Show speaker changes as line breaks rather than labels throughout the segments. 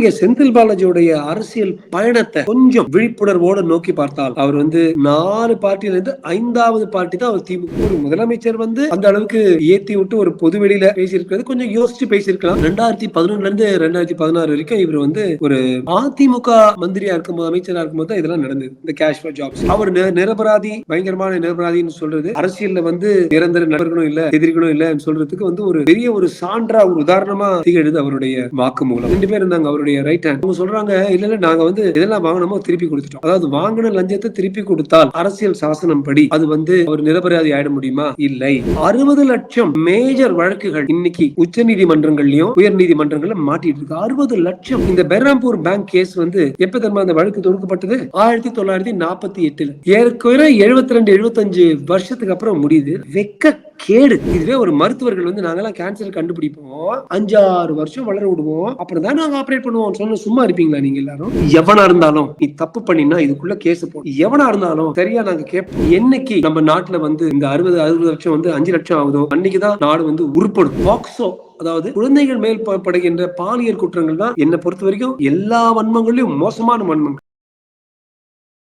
நீங்க செந்தில் பாலாஜியுடைய அரசியல் பயணத்தை கொஞ்சம் விழிப்புணர்வோட நோக்கி பார்த்தால் அவர் வந்து நாலு பார்ட்டியில இருந்து ஐந்தாவது பார்ட்டி தான் அவர் திமுக ஒரு முதலமைச்சர் வந்து அந்த அளவுக்கு ஏத்தி விட்டு ஒரு பொது வெளியில பேசியிருக்கிறது. கொஞ்சம் யோசிச்சு பேசியிருக்கலாம். ரெண்டாயிரத்தி பதினொன்னுல இருந்து ரெண்டாயிரத்தி பதினாறு வரைக்கும் இவர் வந்து ஒரு அதிமுக மந்திரியா இருக்கும் போது அமைச்சரா இருக்கும் போது இதெல்லாம் நடந்தது. இந்த கேஷ் ஃபார் ஜாப்ஸ் அவர் நிரபராதி பயங்கரமான நிரபராதின்னு சொல்றது. அரசியல்ல வந்து நிரந்தர நபர்களும் இல்ல எதிரிகளும் இல்லன்னு சொல்றதுக்கு வந்து ஒரு பெரிய ஒரு சான்றா ஒரு உதாரணமா திகழுது அவருடைய வாக்கு மூலம். ரெண்டு பேர் இருந்தாங்க அவருடைய ரைட் ஹேண்ட் அவங்க சொல்றாங்க இல்ல இல்ல நாங்க வந்து இதெல்லாம் வாங்கினோமோ திருப்பி கொடுத்துட்டோம். அதாவது வாங்கின லஞ்சத்தை திருப்பி கொடுத்தால் அரசியல் சாசனம் படி அது வந்து ஒரு நிரபராதி ஆயிட முடியுமா? இல்லை. அறுபது லட்சம் மேஜர் வழக்குகள் இன்னைக்கு உச்ச நீதிமன்றங்கள்லயும் உயர் நீதிமன்றங்கள்ல மாட்டிட்டு இருக்கு. அறுபது லட்சம் இந்த பெர்ராம்பூர் பேங்க் கேஸ் வந்து எப்ப தெரியுமா அந்த வழக்கு தொடுக்கப்பட்டது ஆயிரத்தி தொள்ளாயிரத்தி நாற்பத்தி எட்டுல. ஏற்கனவே எழுபத்தி ரெண்டு எழுபத்தஞ்சு வருஷத்துக்கு அப்புறம் முடியுது. வெக்க கேடு. இதுவே ஒரு மருத்துவர்கள் வந்து நாங்கெல்லாம் கேன்சர் கண்டுபிடிப்போம். அஞ்சாறு வருஷம் வளர விடுவோம். அப்புறம் தான் நாங்க ஆப்ரேட் பண்ணுவோம். சொன்ன சும்மா இருப்பீங்களா நீங்க எல்லாரும்? எவனா இருந்தாலும் நீ தப்பு பண்ணினா இதுக்குள்ள கேஸ் போடும் எவனா இருந்தாலும் சரியா நாங்க கேட்போம். என்னைக்கு நம்ம நாட்டுல வந்து இந்த அறுபது அறுபது லட்சம் வந்து அஞ்சு லட்சம் ஆகுதோ அன்னைக்குதான் நாடு வந்து உருப்படும். பாக்ஸோ அதாவது குழந்தைகள் மேல் படுகின்ற பாலியல் குற்றங்கள் தான் என்னை பொறுத்த வரைக்கும் எல்லா வன்மங்களையும் மோசமான வன்மங்கள்.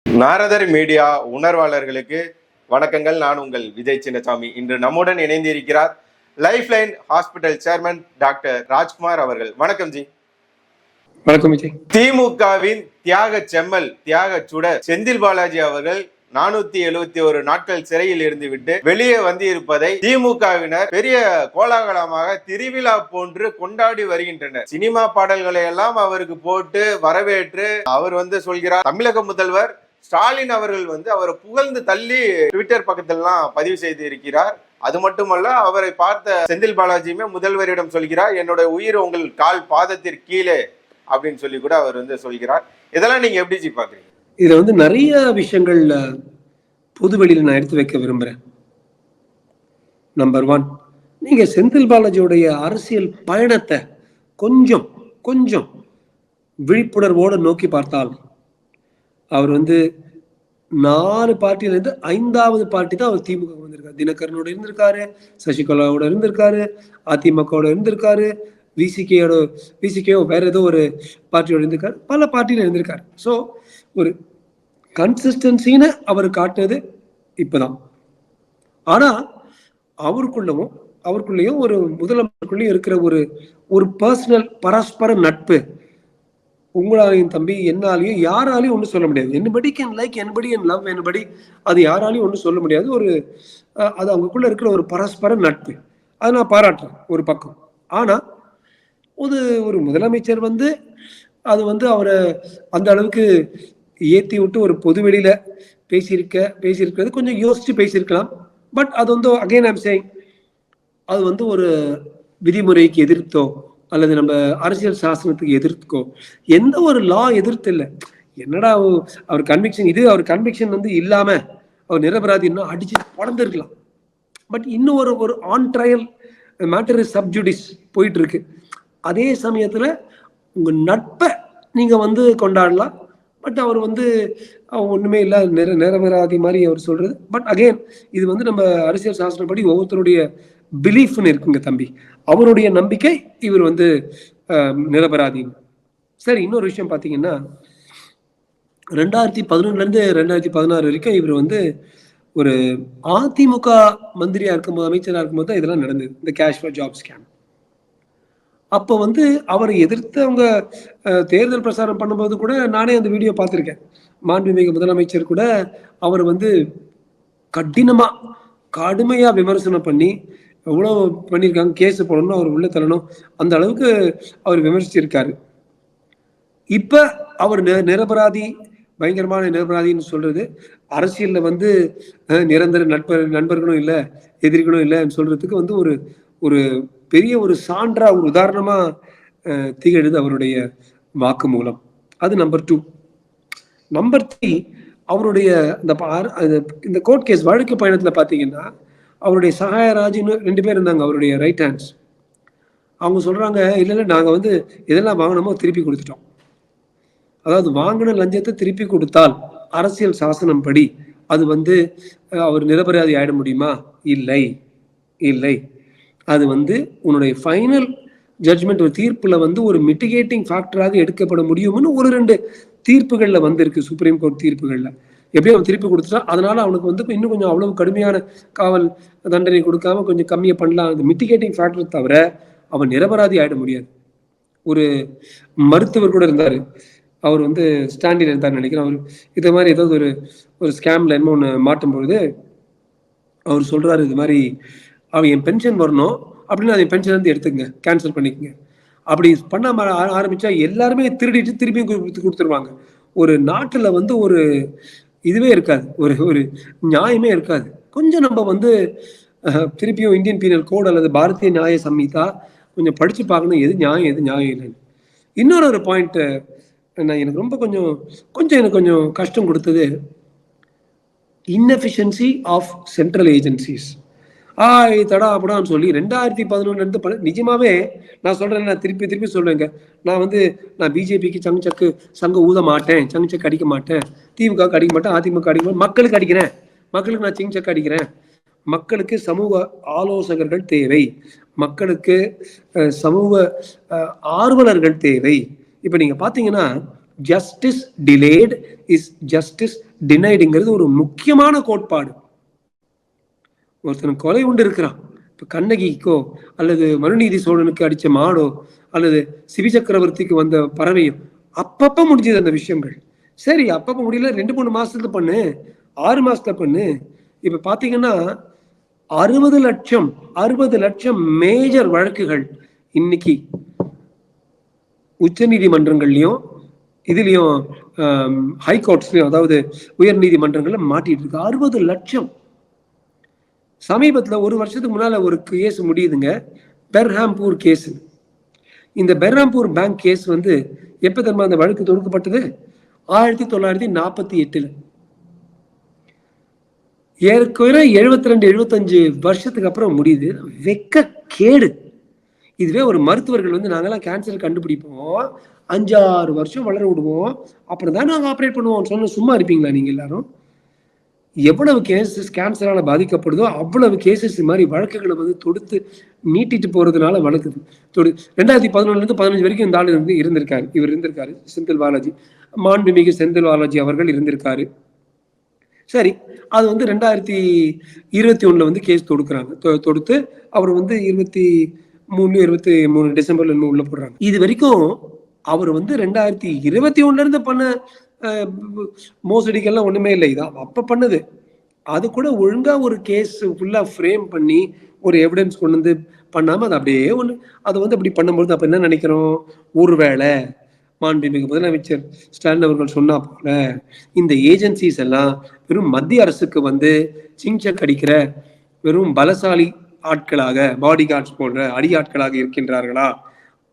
நாரதர் மீடியா உணர்வாளர்களுக்கு வணக்கங்கள். நான் உங்கள் விஜய் சின்னசாமி. இன்று நம்முடன் இணைந்திருக்கிறார் life line hospital chairman doctor Rajkumar அவர்கள். வணக்கம் ஜி.
வணக்கம் விஜய்.
திமுகவின் தியாக செம்மல் தியாக சுடர் செந்தில் பாலாஜி அவர்கள் நானூத்தி எழுபத்தி ஒரு நாட்கள் சிறையில் இருந்து விட்டு வெளியே வந்து இருப்பதை திமுகவினர் பெரிய கோலாகலமாக திருவிழா போன்று கொண்டாடி வருகின்றனர். சினிமா பாடல்களை எல்லாம் அவருக்கு போட்டு வரவேற்று அவர் வந்து சொல்கிறார் தமிழக முதல்வர் ஸ்டாலின் அவர்கள் வந்து அவரை புகழ்ந்து தள்ளி ட்விட்டர் பக்கத்திலாம் பதிவு செய்து இருக்கிறார். அது மட்டுமல்ல அவரை பார்த்த செந்தில் பாலாஜியுமே முதல்வரிடம் சொல்கிறார் என்னோட உயிர் உங்கள் கால் பாதத்திற்கு கீழே அப்படின்னு சொல்லி கூட அவர் வந்து சொல்கிறார். இதெல்லாம் நீங்க எப்படி ஜி பாக்குறீங்க?
இதுல வந்து நிறைய விஷயங்கள் அஹ், நான் எடுத்து வைக்க விரும்புறேன். நம்பர் ஒன் நீங்க செந்தில் பாலாஜியுடைய அரசியல் பயணத்தை கொஞ்சம் கொஞ்சம் விழிப்புணர்வோடு நோக்கி பார்த்தால் அவர் வந்து நாலு பார்ட்டியில இருந்து ஐந்தாவது பார்ட்டி தான் அவர் திமுக வந்திருக்காரு. தினகரனோட இருந்திருக்காரு சசிகலாவோட இருந்திருக்காரு அதிமுகவோட இருந்திருக்காரு விசிகேயோட விசிகேயோ வேற ஏதோ ஒரு பார்ட்டியோட இருந்திருக்காரு. பல பார்ட்டியில இருந்திருக்காரு. ஸோ ஒரு கன்சிஸ்டன்சின்னு அவர் காட்டுனது இப்பதான். ஆனா அவருக்குள்ளவும் அவருக்குள்ளேயும் ஒரு முதலமைச்சருக்குள்ளேயும் இருக்கிற ஒரு ஒரு பர்சனல் பரஸ்பர நட்பு உங்களாலையும் தம்பி என்னாலையும் யாராலையும் ஒன்றும் சொல்ல முடியாது. Anybody can like anybody N love anybody அது யாராலையும் ஒன்றும் சொல்ல முடியாது. ஒரு அது அவங்களுக்குள்ள இருக்கிற ஒரு பரஸ்பர நட்பு. அதை நான் பாராட்டுறேன் ஒரு பக்கம். ஆனால் ஒரு ஒரு முதலமைச்சர் வந்து அது வந்து அவரை அந்த அளவுக்கு ஏற்றி விட்டு ஒரு பொது வெளியில பேசியிருக்க பேசியிருக்கிறது கொஞ்சம் யோசிச்சு பேசியிருக்கலாம். பட் அது வந்து அகைன் ஐம் சேயிங் அது வந்து ஒரு விதிமுறைக்கு எதிர்த்தோ அல்லது நம்ம அரசியல் சாசனத்துக்கு எதிர்த்துக்கோ எந்த ஒரு லா எதிர்த்து இல்லை. என்னடா அவர் கன்விக்ஷன் இது அவர் கன்விக்ஷன் வந்து இல்லாம அவர் நிரபராதி இன்னும் அடிச்சு படர்ந்துருக்கலாம் பட் இன்னும் ஒரு ஒரு ஆன் ட்ரையல் மேட்டர் சப்ஜுடிஸ் போயிட்டு இருக்கு அதே சமயத்துல உங்க நட்பை நீங்க வந்து கொண்டாடலாம். பட் அவர் வந்து அவர் ஒண்ணுமே இல்லை நிர நிரபராதி மாதிரி அவர் சொல்றது. பட் அகைன் இது வந்து நம்ம அரசியல் சாசனப்படி ஒவ்வொருத்தருடைய பிலீஃப்னு இருக்குங்க தம்பி. அவருடைய நம்பிக்கை இவர் வந்து அஹ், சரி இன்னொரு விஷயம் பார்த்தீங்கன்னா ரெண்டாயிரத்தி பதினொன்றுல இருந்து ரெண்டாயிரத்தி பதினாறு வரைக்கும் இவர் வந்து ஒரு அதிமுக மந்திரியா இருக்கும்போது அமைச்சரா இருக்கும்போது தான் இதெல்லாம் நடந்தது. இந்த கேஷ் ஃபார் ஜாப் ஸ்கேம் அப்போ வந்து அவரை எதிர்த்தவங்க அஹ், தேர்தல் பிரசாரம் பண்ணும்போது கூட நானே அந்த வீடியோ பார்த்துருக்கேன். மாண்புமிகு முதலமைச்சர் கூட அவர் வந்து கடினமா கடுமையா விமர்சனம் பண்ணி எவ்வளோ பண்ணியிருக்காங்க கேஸ் போடணும் அவர் உள்ள தள்ளணும். அந்த அளவுக்கு அவர் விமர்சிச்சிருக்காரு. இப்ப அவர் நிரபராதி பயங்கரமான நிரபராதின்னு சொல்றது அரசியல்ல வந்து நிரந்தர நட்பர் நண்பர்களும் இல்லை எதிரிகளும் இல்லைன்னு சொல்றதுக்கு வந்து ஒரு ஒரு பெரிய ஒரு சான்றா ஒரு உதாரணமா திகழுது அவருடைய வாக்கு மூலம். அது நம்பர் டூ நம்பர் த்ரீ அவருடைய இந்த அது இந்த கோர்ட் கேஸ் வழக்கு பயணத்துல பாத்தீங்கன்னா அவருடைய சகாயராஜின்னு ரெண்டு பேர் இருந்தாங்க அவருடைய ரைட் ஹேண்ட்ஸ் அவங்க சொல்கிறாங்க இல்லை இல்லை நாங்கள் வந்து இதெல்லாம் வாங்கினோமோ திருப்பி கொடுத்துட்டோம். அதாவது வாங்கின லஞ்சத்தை திருப்பி கொடுத்தால் அரசியல் சாசனம் படி அது வந்து அவர் நிரபராதி ஆயிட முடியுமா? இல்லை. இல்லை. அது வந்து உன்னுடைய ஃபைனல் ஜட்ஜ்மெண்ட் ஒரு தீர்ப்பில் வந்து ஒரு மிட்டிகேட்டிங் ஃபேக்டராக எடுக்கப்பட முடியும்னு ஒரு ரெண்டு தீர்ப்புகளில் வந்திருக்கு சுப்ரீம் கோர்ட் தீர்ப்புகளில். எப்படியும் அவன் திருப்பி கொடுத்துட்டா அதனால அவனுக்கு வந்து இன்னும் கொஞ்சம் அவ்வளவு கடுமையான காவல் தண்டனை கொடுக்காம கொஞ்சம் கம்மியாக பண்ணலாம். அந்த மிட்டிகேட்டிங் ஃபேக்டர் தவிர அவன் நிரபராதி ஆயிட முடியாது. ஒரு மருத்துவர் கூட இருந்தார். அவர் வந்து ஸ்டாண்டில் இருந்தார் நினைக்கிறேன். அவர் இதை மாதிரி ஏதாவது ஒரு ஒரு ஸ்கேம்ல என்ன ஒன்று மாட்டும் பொழுது அவர் சொல்றாரு இது மாதிரி அவன் என் பென்ஷன் வரணும். அப்படின்னு அதை பென்ஷன் வந்து எடுத்துக்கங்க. கேன்சல் பண்ணிக்கங்க. அப்படி பண்ண ஆரம்பிச்சா எல்லாருமே திருடிட்டு திருப்பியும் கொடுத்து கொடுத்துருவாங்க. ஒரு நாட்டுல வந்து ஒரு இதுவே இருக்காது. ஒரு ஒரு நியாயமே இருக்காது. கொஞ்சம் நம்ம வந்து திருப்பியும் இந்தியன் பீனல் கோட் அல்லது பாரதிய நியாய சம்ஹிதா கொஞ்சம் படித்து பார்க்கணும். எது நியாயம் எது நியாயம் இல்லைன்னு. இன்னொரு ஒரு பாயிண்ட்டு நான் எனக்கு ரொம்ப கொஞ்சம் கொஞ்சம் எனக்கு கொஞ்சம் கஷ்டம் கொடுத்தது இன்எஃபிஷியன்சி ஆஃப் சென்ட்ரல் ஏஜென்சிஸ் ஆய் தடா அப்படான்னு சொல்லி ரெண்டாயிரத்தி பதினொன்னுல பல நிஜமாவே நான் சொல்றேன் நான் திருப்பி திருப்பி சொல்லுவேங்க. நான் வந்து நான் பிஜேபிக்கு சங்கு சக்கு சங்க ஊத மாட்டேன் சங்கு சக்கு அடிக்க மாட்டேன் திமுக அடிக்க மாட்டேன் அதிமுக அடிக்க மாட்டேன் மக்களுக்கு அடிக்கிறேன். மக்களுக்கு நான் சிங் சக்கு அடிக்கிறேன். மக்களுக்கு சமூக ஆலோசகர்கள் தேவை. மக்களுக்கு சமூக ஆர்வலர்கள் தேவை. இப்ப நீங்க பாத்தீங்கன்னா ஜஸ்டிஸ் டிலேட் இஸ் ஜஸ்டிஸ் டினைடுங்கிறது ஒரு முக்கியமான கோட்பாடு. ஒருத்தன் கொலை உண்டு இருக்கிறான் இப்போ கண்ணகிக்கோ அல்லது மனுநீதி சோழனுக்கு அடித்த மாடோ அல்லது சிவி சக்கரவர்த்திக்கு வந்த பறவையோ அப்பப்போ முடிஞ்சது அந்த விஷயங்கள். சரி அப்பப்போ முடியல ரெண்டு மூணு மாசத்துல பண்ணு ஆறு மாசத்துல பண்ணு. இப்போ பார்த்தீங்கன்னா அறுபது லட்சம் அறுபது லட்சம் மேஜர் வழக்குகள் இன்னைக்கு உச்ச நீதிமன்றங்கள்லையும் இதுலேயும் ஹைகோர்ட்ஸ்லையும் அதாவது உயர் நீதிமன்றங்களில் மாட்டிட்டு இருக்கு. அறுபது லட்சம். சமீபத்தில் ஒரு வருஷத்துக்கு முன்னால் ஒரு கேஸ் முடியுதுங்க. பெர்ஹாம்பூர் கேஸ் இந்த பெர்ஹாம்பூர் பேங்க் கேஸ் வந்து எப்போ தெரியுமா அந்த வழக்கு தொடுக்கப்பட்டது? ஆயிரத்தி தொள்ளாயிரத்தி நாற்பத்தி எட்டில். ஏற்கனவே எழுபத்தி ரெண்டு எழுபத்தஞ்சு வருஷத்துக்கு அப்புறம் முடியுது. வெக்க கேடு. இதுவே ஒரு மருத்துவர்கள் வந்து நாங்கெல்லாம் கேன்சர் கண்டுபிடிப்போம். அஞ்சாறு வருஷம் வளர விடுவோம். அப்புறம் தான் நாங்கள் ஆப்ரேட் பண்ணுவோம். சொன்ன சும்மா இருப்பீங்களா நீங்கள் எல்லாரும்? எவ்வளவு கேசஸ் கேன்சரால பாதிக்கப்படுதோ அவ்வளவு கேசஸ் இது மாதிரி வழக்குகளை வந்து தொடுத்து நீட்டிட்டு போறதுனால வழக்கு தொடு ரெண்டாயிரத்தி பதினொன்னுல இருந்து பதினஞ்சு வரைக்கும் இந்த ஆள் இருந்து இருந்திருக்காரு. இவர் இருந்திருக்காரு. செந்தில் பாலாஜி மாண்புமிகு செந்தில் பாலாஜி அவர்கள் இருந்திருக்காரு. சரி அது வந்து ரெண்டாயிரத்தி இருபத்தி ஒண்ணுல வந்து கேஸ் தொடுக்குறாங்க. தொ- தொடுத்து அவர் வந்து இருபத்தி மூணு இருபத்தி மூணு டிசம்பர்ல இருந்து உள்ள போடுறாங்க. இது வரைக்கும் அவர் வந்து ரெண்டாயிரத்தி இருபத்தி ஒண்ணுல இருந்து பண்ண மோசடிக்கெல்லாம் ஒன்றுமே இல்லை. இதான் அப்போ பண்ணுது. அது கூட ஒழுங்காக ஒரு கேஸ் ஃபுல்லாக ஃப்ரேம் பண்ணி ஒரு எவிடன்ஸ் கொண்டு வந்து பண்ணாமல் அது அப்படியே ஒன்று அதை வந்து அப்படி பண்ணும்போது அப்போ என்ன நினைக்கிறோம்? ஒருவேளை மாண்புமிகு முதலமைச்சர் ஸ்டாலின் அவர்கள் சொன்னா போல இந்த ஏஜென்சிஸ் எல்லாம் வெறும் மத்திய அரசுக்கு வந்து சிங்சக் அடிக்கிற வெறும் பலசாலி ஆட்களாக பாடி கார்ட்ஸ் போன்ற அடி ஆட்களாக இருக்கின்றார்களா?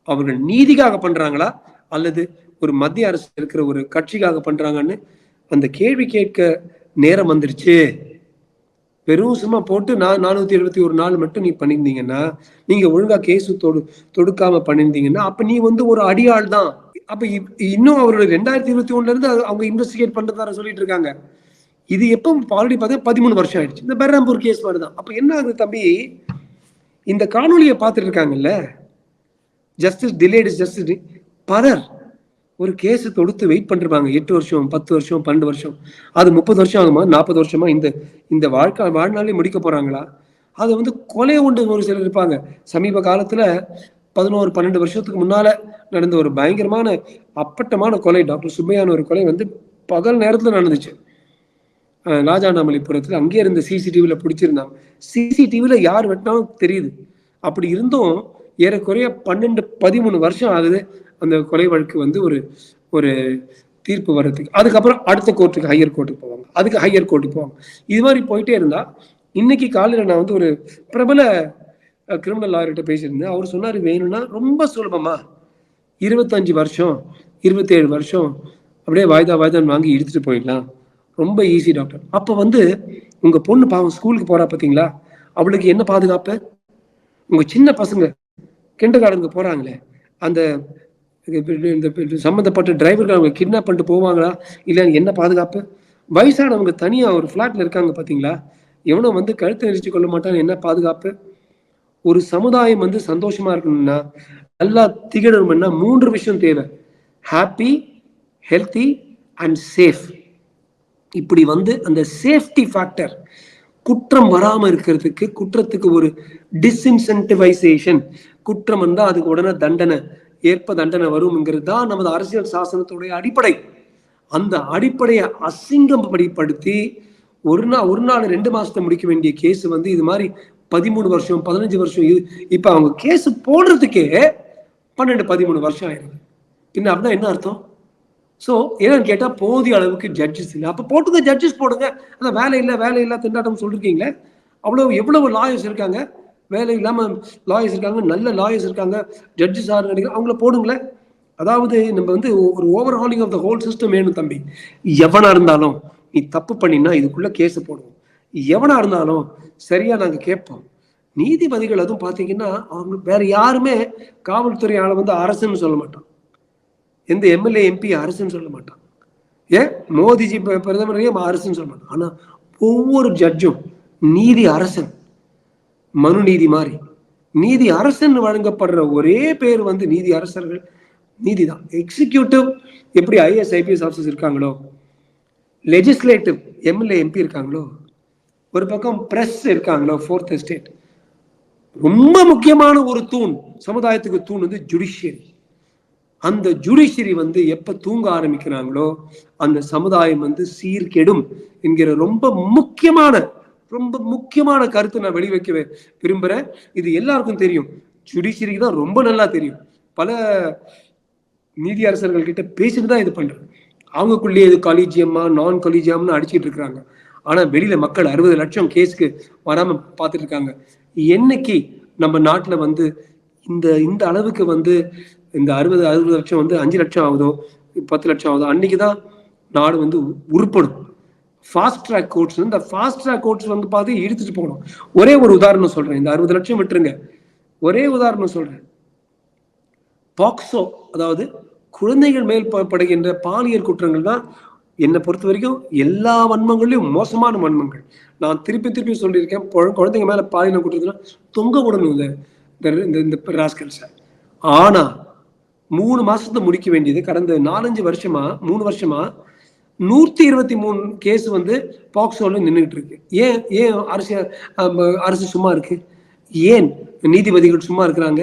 அவர்கள் நீதிக்காக பண்றாங்களா? அல்லது ஒரு மத்திய அரசு இருக்கிற ஒரு கட்சிக்காக பண்றாங்கன்னு அந்த கேள்வி கேட்க நேரம் வந்துருச்சு. வெறும் சும்மா போட்டு நான் நானூத்தி எழுபத்தி ஒரு நாள் மட்டும் நீ பண்ணியிருந்தீங்கன்னா நீங்க ஒழுங்கா கேஸ் தொடு தொடுக்காம பண்ணியிருந்தீங்கன்னா அப்ப நீ வந்து ஒரு அடியாள் தான். அப்ப இப்- இன்னும் அவரோட ரெண்டாயிரத்தி இருபத்தி ஒண்ணுல இருந்து அவங்க இன்வெஸ்டிகேட் பண்றதார சொல்லிட்டு இருக்காங்க. இது எப்போ ஆல்ரெடி பார்த்தா பதிமூணு வருஷம் ஆயிடுச்சு. இந்த பெர்ராம்பூர் கேஸ் மாதிரி தான். அப்ப என்ன ஆகுது தம்பி? இந்த காணொலியை பார்த்துட்டு இருக்காங்கல்ல? ஜஸ்டிஸ் டிலேட் இஸ் ஜஸ்டிஸ் பலர் ஒரு கேஸ் தொடுத்து வெயிட் பண்ணிருப்பாங்க. எட்டு வருஷம் பத்து வருஷம் பன்னெண்டு வருஷம். அது முப்பது வருஷம் ஆகுமா? நாற்பது வருஷமா? இந்த இந்த வாழ்க்கை வாழ்நாளே முடிக்க போறாங்களா? அது வந்து கொலை உண்டு ஒரு சிலர் இருப்பாங்க. சமீப காலத்துல பதினோரு பன்னெண்டு வருஷத்துக்கு முன்னால நடந்த ஒரு பயங்கரமான அப்பட்டமான கொலை. டாக்டர் சுப்பையான ஒரு கொலை வந்து பகல் நேரத்துல நடந்துச்சு. அஹ் ராஜாண்ணாமலைபுரத்துல அங்கேயே இருந்த சிசிடிவில பிடிச்சிருந்தாங்க சிசிடிவில யார் வெட்டினாலும் தெரியுது. அப்படி இருந்தும் ஏறக்குறைய பன்னெண்டு பதிமூணு வருஷம் ஆகுது. அந்த கொலை வழக்கு வந்து ஒரு ஒரு தீர்ப்பு வர்றதுக்கு அதுக்கப்புறம் அடுத்த கோர்ட்டுக்கு ஹையர் கோர்ட்டுக்கு போவாங்க. அதுக்கு ஹையர் கோர்ட்டுக்கு போவாங்க. இது மாதிரி போயிட்டே இருந்தா இன்னைக்கு காலையில நான் வந்து ஒரு பிரபல கிரிமினல் லாயர்கிட்ட பேசியிருந்தேன். அவர் சொன்னாரு வேணும்னா ரொம்ப சுலபமா இருபத்தஞ்சு வருஷம் இருபத்தேழு வருஷம் அப்படியே வாய்தா வாய்தான்னு வாங்கி இழுத்துட்டு போயிடலாம். ரொம்ப ஈஸி டாக்டர் அப்ப வந்து உங்க பொண்ணு பாவம் ஸ்கூலுக்கு போறா பாத்தீங்களா? அவளுக்கு என்ன பாதுகாப்பு? உங்க சின்ன பசங்க கிண்டர் கார்டனுக்கு போறாங்களே அந்த இந்த சம்மந்தப்பட்ட டிரைவர்கள் அவங்க கிட்னாப் பண்ணிட்டு போவாங்களா? இல்லை என்ன பாதுகாப்பு? வயசானவங்க தனியாக ஒரு ஃப்ளாட்டில் இருக்காங்க பார்த்தீங்களா எவனோ வந்து கழுத்தை நெரிச்சு கொள்ள மாட்டான் என்ன பாதுகாப்பு? ஒரு சமுதாயம் வந்து சந்தோஷமா இருக்கணும்னா நல்லா திகழணும்னா மூன்று விஷயம் தேவை. ஹாப்பி ஹெல்த்தி அண்ட் சேஃப் இப்படி வந்து அந்த சேஃப்டி ஃபேக்டர் குற்றம் வராமல் இருக்கிறதுக்கு குற்றத்துக்கு ஒரு டிஸ்இன்சென்டிவைசேஷன் குற்றம் வந்தால் அதுக்கு உடனே தண்டனை. ஏற்ப தண்டனை வரும்ங்கிறது தான் நமது அரசியல் சாசனத்துடைய அடிப்படை. அந்த அடிப்படையை அசிங்கம் படிப்படுத்தி ஒரு நாள் ஒரு நாள் ரெண்டு மாசத்தை முடிக்க வேண்டிய கேஸ் வந்து இது மாதிரி பதிமூணு வருஷம் பதினஞ்சு வருஷம் இது இப்ப அவங்க கேஸ் போடுறதுக்கே பன்னெண்டு பதிமூணு வருஷம் ஆயிருக்கு பின்ன அப்படின்னா என்ன அர்த்தம்? ஸோ என்னன்னு கேட்டால் போதிய அளவுக்கு ஜட்ஜஸ் இல்லை. அப்போ போட்டுங்க ஜட்ஜஸ் போடுங்க. அதான் வேலை இல்லை வேலை இல்லை திண்டாட்டம் சொல்லிருக்கீங்களே. அவ்வளோ எவ்வளவு லாயர்ஸ் இருக்காங்க? வேலை இல்லாமல் லாயர்ஸ் இருக்காங்க நல்ல லாயர்ஸ் இருக்காங்க ஜட்ஜஸ் ஆறு நினைக்கிறேன் அவங்கள போடுங்களேன். அதாவது நம்ம வந்து ஒரு overhauling of the whole system வேணும் தம்பி. எவனா இருந்தாலும் நீ தப்பு பண்ணினா இதுக்குள்ள கேஸ் போடுவோம். எவனா இருந்தாலும் சரியா நாங்கள் கேட்போம். நீதிபதிகள் அதுவும் பார்த்தீங்கன்னா அவங்க வேற யாருமே காவல்துறை ஆளை வந்து அரசுன்னு சொல்ல மாட்டான். எந்த எம்எல்ஏ எம்பி அரசுன்னு சொல்ல மாட்டான். ஏன்? மோதிஜி ப- பிரதமரையே அரசுன்னு சொல்ல மாட்டான். ஆனால் ஒவ்வொரு ஜட்ஜும் நீதி அரசன். மனு நீதி மாதிரி. நீதி அரசன் வழங்கப்படுற ஒரே பேர் வந்து நீதி அரசர்கள். நீதிதான். எக்ஸிக்யூட்டிவ் எப்படி ஐஎஸ் ஐபிஎஸ் ஆஃபீஸர்ஸ் இருக்காங்களோ? லெஜிஸ்லேட்டிவ் எம்எல்ஏ எம்பி இருக்காங்களோ? ஒரு பக்கம் பிரஸ் இருக்காங்களோ? ஃபோர்த் எஸ்டேட் ரொம்ப முக்கியமான ஒரு தூண் சமுதாயத்துக்கு தூண் வந்து ஜுடிஷியரி அந்த ஜுடிஷியரி வந்து எப்ப தூங்க ஆரம்பிக்கிறாங்களோ அந்த சமுதாயம் வந்து சீர்கெடும் என்கிற ரொம்ப முக்கியமான ரொம்ப முக்கியமான கருத்தை நான் வெளிவைக்க வி- விரும்புறேன். இது எல்லாருக்கும் தெரியும். ஜுடிஷியரிக்கு தான் ரொம்ப நல்லா தெரியும். பல நீதி அரசர்கள் கிட்ட பேசிட்டு தான் இது பண்றேன். அவங்களுக்குள்ளேயே இது காலேஜியமா நான் காலேஜியம்னு அடிச்சுட்டு இருக்காங்க ஆனா வெளியில மக்கள் அறுபது லட்சம் கேஸ்க்கு வராம பார்த்துட்டு இருக்காங்க. என்னைக்கு நம்ம நாட்டுல வந்து இந்த இந்த அளவுக்கு வந்து இந்த அறுபது அறுபது லட்சம் வந்து அஞ்சு லட்சம் ஆகுதோ பத்து லட்சம் ஆகுதோ அன்னைக்கு தான் நாடு வந்து உருப்படும். ஃபாஸ்ட் ட்ராக் கோர்ட்ஸ் இந்த ஃபாஸ்ட் ட்ராக் கோர்ட்ஸ் வந்து பார்த்து இழுத்துட்டு போகணும். ஒரே ஒரு உதாரணம் சொல்றேன். இந்த அறுபது லட்சம் விட்டுருங்க. ஒரே உதாரணம் சொல்றேன். பாக்ஸோ அதாவது குழந்தைகள் மேல் படுகின்ற பாலியல் குற்றங்கள் தான் என்னை பொறுத்த வரைக்கும் எல்லா வன்மங்களையும் மோசமான வன்மங்கள். நான் திருப்பி திருப்பி சொல்லியிருக்கேன். குழந்தைங்க மேல பாலியல் குற்றத்துல தொங்க விடணும் இந்த இந்த- இந்த ராஸ்கல்ஸை ஆனா மூணு மாசத்தை முடிக்க வேண்டியது கடந்த நாலஞ்சு வருஷமா மூணு வருஷமா நூத்தி இருபத்தி மூணு கேஸ் வந்து பாக்ஸோல நின்றுட்டு இருக்கு ஏன் ஏன் அரசு அரசு சும்மா இருக்கு? ஏன் நீதிபதிகள் சும்மா இருக்கிறாங்க?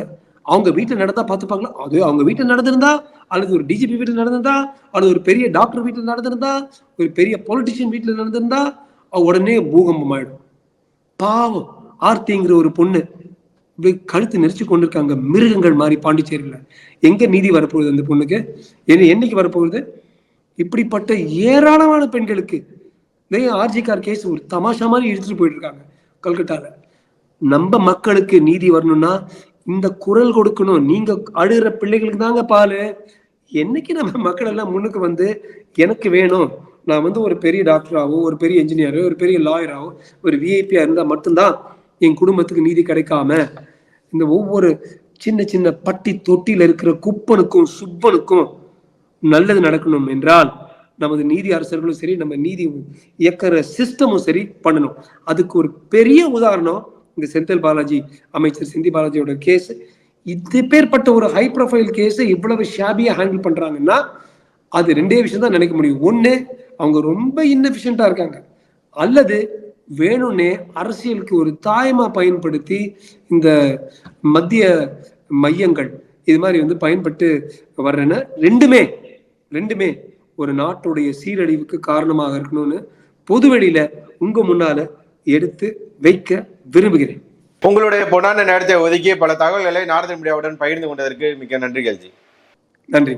அவங்க வீட்டில் நடந்தா பார்த்துப்பாங்களா அது அவங்க வீட்டில் நடந்திருந்தா அல்லது ஒரு டிஜிபி வீட்டில் நடந்திருந்தா அல்லது ஒரு பெரிய டாக்டர் வீட்டில் நடந்திருந்தா ஒரு பெரிய பொலிட்டிஷியன் வீட்டில் நடந்திருந்தா உடனே பூகம்பம் ஆயிடும். பாவம். ஆர்த்திங்கிற ஒரு பொண்ணு கழுத்து நெரிச்சு கொண்டிருக்காங்க. மிருகங்கள் மாதிரி பாண்டிச்சேரியில். எங்க நீதி வரப்போகுது அந்த பொண்ணுக்கு? என்ன என்னைக்கு வரப்போகுது? இப்படிப்பட்ட ஏராளமான பெண்களுக்கு ஆர்ஜி ஆர்ஜிகார் கேஸ் ஒரு தமாஷா மாதிரி இழுத்துட்டு போயிட்டு இருக்காங்க கல்கட்டால. நம்ம மக்களுக்கு நீதி வரணும்னா இந்த குரல் கொடுக்கணும். நீங்க அழுகிற பிள்ளைகளுக்கு தாங்க பாலு. என்னைக்கு நம்ம மக்கள் எல்லாம் முன்னுக்கு வந்து எனக்கு வேணும். நான் வந்து ஒரு பெரிய டாக்டராகவோ ஒரு பெரிய இன்ஜினியரோ ஒரு பெரிய லாயராகவோ ஒரு விஐபியா இருந்தால் மட்டும்தான் என் குடும்பத்துக்கு நீதி கிடைக்காம இந்த ஒவ்வொரு சின்ன சின்ன பட்டி தொட்டியில இருக்கிற குப்பனுக்கும் சுப்பனுக்கும் நல்லது நடக்கணும் என்றால் நமது நீதி அரசர்களும் சரி நம்ம நீதி இயக்கிற சிஸ்டமும் சரி பண்ணணும். அதுக்கு ஒரு பெரிய உதாரணம் இந்த செந்தில் பாலாஜி அமைச்சர் சிந்தி பாலாஜியோட கேஸ் இது பேர்பட்ட ஒரு ஹை ப்ரொஃபைல் கேஸை இவ்வளவு ஷாபியா ஹேண்டில் பண்றாங்கன்னா அது ரெண்டே விஷயம் தான் நினைக்க முடியும். ஒண்ணு அவங்க ரொம்ப இன்னெஃபிஷியண்டா இருக்காங்க. அல்லது வேணும்னே அரசியலுக்கு ஒரு தாயமா பயன்படுத்தி இந்த மத்திய மையங்கள் இது மாதிரி வந்து பயன்பட்டு வர்றேன்னா ரெண்டுமே ரெண்டுமே ஒரு நாட்டுடைய சீரழிவுக்கு காரணமாக இருக்கணும்னு பொதுவெளியில உங்க முன்னால எடுத்து வைக்க விரும்புகிறேன்.
உங்களுடைய பொன்னான நேரத்தை ஒதுக்கி பல தகவல்களை நாரத மீடியாவுடன் பகிர்ந்து கொண்டதற்கு மிக்க நன்றிகள் ஜி.
நன்றி.